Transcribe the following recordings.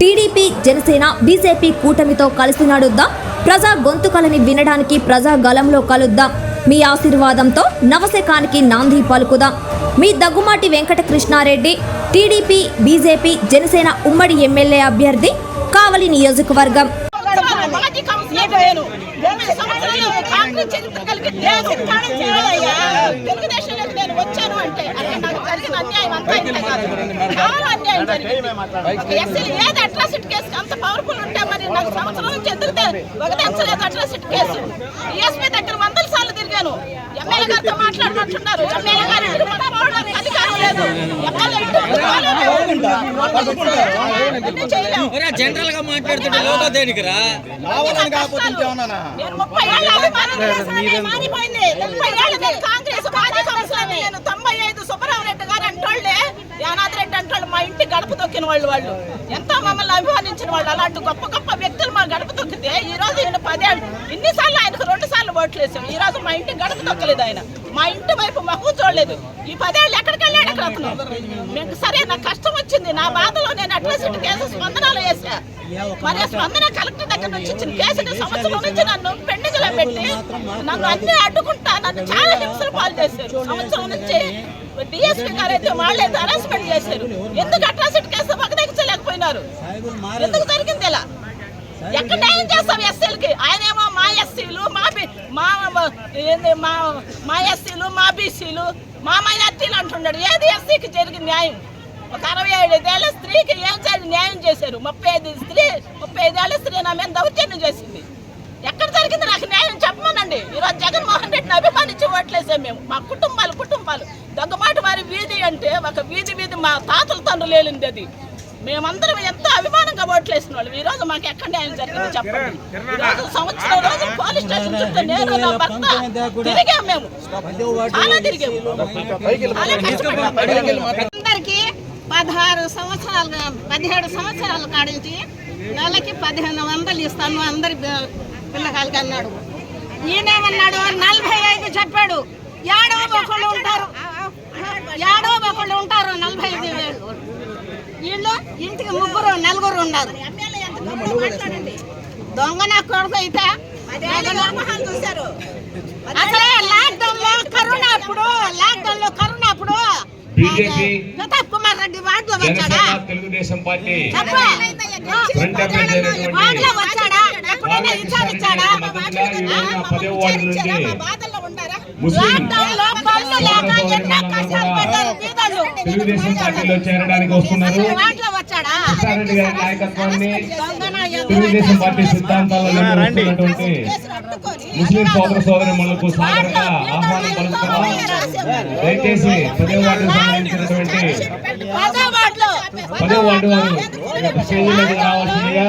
TDP Janasena BJP కూటమితో కలిసి నడుద్దాం ప్రజా గొంతుకలని వినడానికి ప్రజా గలంలో కలుద్దాం. మీ ఆశీర్వాదంతో నవశకానికి నాంది పలుకుదాం. మీ దగ్గుమాటి వెంకటకృష్ణారెడ్డి టీడీపీ బీజేపీ జనసేన ఉమ్మడి ఎమ్మెల్యే అభ్యర్థి కావలి నియోజకవర్గం. మాజీ కౌన్సిలర్ నేను సంవత్సరాలు కాంగ్రెస్ చరిత్ర కలిగి దేశం కాలం చేయాలయ్యా తెలుగుదేశంలోకి నేను వచ్చాను అంటే నాకు జరిగిన అన్యాయం అంతా ఇంత కాదు చాలా అన్యాయం జరిగింది ఎస్సీలు ఏది అట్రాసిటీ కేసు అంత పవర్ఫుల్ ఉంటే మరి నాకు సంవత్సరం నుంచి ఎందుకు తె- వదిలించలేదు అట్రాసిటీ కేసు డిఎస్పీ దగ్గర వందల సార్లు తిరిగాను ఎమ్మెల్యే గారితో మాట్లాడమంటున్నారు ఎమ్మెల్యే గారు అధికారం లేదు ఎమ్మెల్యే ఇంటికి పోలేము. అన్నీ చేయలేము ఒరే జనరల్గా మాట్లాడుతుంటే లోగా తొంభై ఐదు గారు అంటోళ్ళే రెడ్డి మా ఇంటి గడప తొక్కిన వాళ్ళు వాళ్ళు. ఎంతో మమ్మల్ని అభిమానించిన వాళ్ళు. అలాంటి గొప్ప గొప్ప వ్యక్తులు మా గడప తొక్కితే ఈ రోజు ఈయన పదేళ్ళు. ఇన్నిసార్లు ఓట్లు వేసాం. ఈ రోజు మా ఇంటి గడప తొక్కలేదు ఆయన. మా ఇంటి వైపు మగ్గు చూడలేదు. ఈ పదేళ్ళు ఎక్కడికి వెళ్ళాడు అక్కడ అతను? మీకు సరే నాకు కష్టం వచ్చింది. నా బాధలో నేను అట్రాసిటీ కేసు స్పందనలో వేసా మరి స్పందన కలెక్టర్ దగ్గర నుంచి ఇచ్చిన కేసుని సంవత్సరం నుంచి నన్ను పెండుగలో పెట్టి నన్ను అన్ని అడ్డుకుంటా నన్ను చాలా హింసలు పాలు చేశారు. సంవత్సరం నుంచి డిఎస్పీ గారు అయితే వాళ్ళే హరాస్మెంట్ చేశారు. ఎందుకు అట్రాసిటీ కేసు పక్కదగించలేకపోయినారు ఎందుకు జరిగింది ఇలా? ఎక్కడ న్యాయం చేస్తాం ఎస్సీలకి ఆయనేమో మా ఎస్సీలు మా బి- మా ఏంది మా మా ఎస్సీలు మా బీసీలు మా మైనార్టీలు అంటున్నాడు ఏది ఎస్సీకి జరిగిన న్యాయం? ఒక అరవై ఐదేళ్ళ స్త్రీకి ఏం జరిగి న్యాయం చేశారు. ముప్పై ఐదు స్త్రీ ముప్పై ఐదేళ్ళ స్త్రీ నా మీద దౌర్జన్యం చేసింది. ఎక్కడ జరిగింది? నాకు న్యాయం చెప్పమనండి. ఈరోజు జగన్మోహన్ రెడ్డిని అభిమానించి ఓట్లేసాం మేము. మా కుటుంబాలు కుటుంబాలు. దగ్గమాటి వారి వీధి అంటే ఒక వీధి వీధి మా తాతల తండ్రులు లేనిది అది. మేమందరం ఎంతో అభిమానం వాళ్ళు ఈ రోజు మాకు ఎక్కడ న్యాయం జరిగింది చెప్పండి. ఈ రోజు సంవత్సరం రోజు పోలీస్ స్టేషన్ చుట్టూ నేను నా భర్త తిరిగాం మేము. చాలా తిరిగాము. అందరికి పదహారు సంవత్సరాలు పదిహేడు సంవత్సరాల కాడించి నెలకి పదిహేను వందలు ఇస్తాను అందరి పిల్లకాయలకి అన్నాడు. ఈయనేమన్నాడు నలభై ఐదు చెప్పాడు. ఏడవ ఒకళ్ళు ఉంటారు. ఏడవ ఒకళ్ళు ఉంటారు. నలభై ఐదు వేలు. వీళ్ళు ఇంటికి ముగ్గురు నలుగురు ఉన్నారు. దొంగ నా కొడుకు అయితే అసలే లాక్డౌన్లో కరోనా అప్పుడు లాక్డౌన్లో కరోనా అప్పుడు బీజేపీ, ప్రతాప్ కుమార్ రెడ్డి వార్డులో వచ్చాడా? తెలుగుదేశం పార్టీ వార్డులో వచ్చాడా? ఎప్పుడైనా విచారించాడా? పదవ వార్డు నుండి బాధల్లో ఉండారా ముస్లిం లాక్డౌన్లో తెలుగుదేశం పార్టీలో చేరడానికి వస్తున్నారు. కృష్ణారెడ్డి గారి నాయకత్వాన్ని తెలుగుదేశం పార్టీ వస్తున్నటువంటి ముస్లిం సోదర సోదరి సాదరంగా ఆహ్వానం పలుకుతున్నాం దయచేసి పదవ వార్డుకు సంబంధించినటువంటి పదో వార్డు వారు స్టేజీ రావాల్సిందిగా.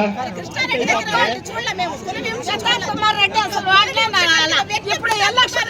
ఇప్పుడు ఎలక్షన్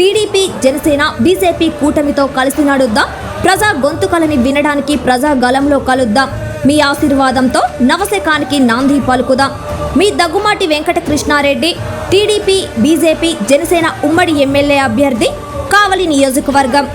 టీడీపీ జనసేన బీజేపీ కూటమితో కలిసి నడుద్దాం. ప్రజా గొంతుకలని వినడానికి ప్రజా గలంలో కలుద్దాం. మీ ఆశీర్వాదంతో నవశకానికి నాంది పలుకుదాం. మీ దగ్గుమాటి వెంకటకృష్ణారెడ్డి టీడీపీ బీజేపీ జనసేన ఉమ్మడి ఎమ్మెల్యే అభ్యర్థి కావలి నియోజకవర్గం.